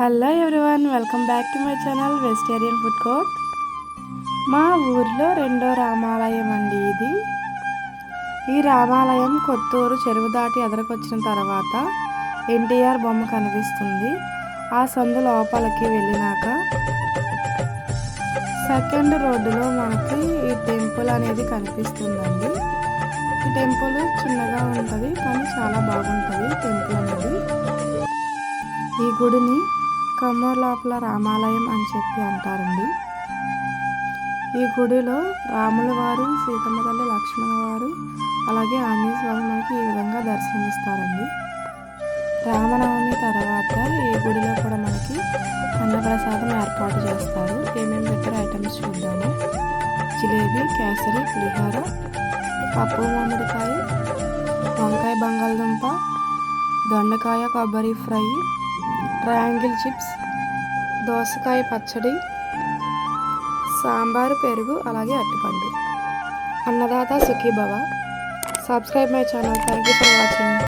Hello everyone welcome back to my channel vegetarian food court మా ఊర్లో రెండో రామాలయం అండి ఇది. ఈ రామాలయం కొత్తూరు చెరువు దాటి ఎదరకొచ్చిన తర్వాత ఎన్టీఆర్ బొమ్మ కనిపిస్తుంది. ఆ సందు లోపలికి వెళ్ళినాక సెకండ్ రోడ్డులో మనకి ఈ టెంపుల్ అనేది కనిపిస్తుందండి. ఈ టెంపుల్ చిన్నగా ఉంటుంది కానీ చాలా బాగుంటుంది టెంపుల్ అనేది. ఈ గుడిని కమ్మర్లోపల రామాలయం అని చెప్పి అంటారండి. ఈ గుడిలో రాముల వారు సీతమ్మ తల్లి లక్ష్మణ వారు అలాగే ఆంజనేయ స్వామి మనకి ఈ విధంగా దర్శనమిస్తారండి. రామనవమి తర్వాత ఈ గుడిలో కూడా మనకి అన్నప్రసాదం ఏర్పాటు చేస్తారు. ఏమేమి పెట్టారు ఐటమ్స్ చూద్దాము. జిలేబీ కేసరి పులిహార పప్పు మామిడికాయ వంకాయ బంగాళదుంప దొండకాయ కొబ్బరి ఫ్రై ట్రయాంగిల్ చిప్స్ దోసకాయ పచ్చడి సాంబారు పెరుగు అలాగే అట్టిపండు అన్నదాత Sukhibhava. Subscribe my channel thank you for watching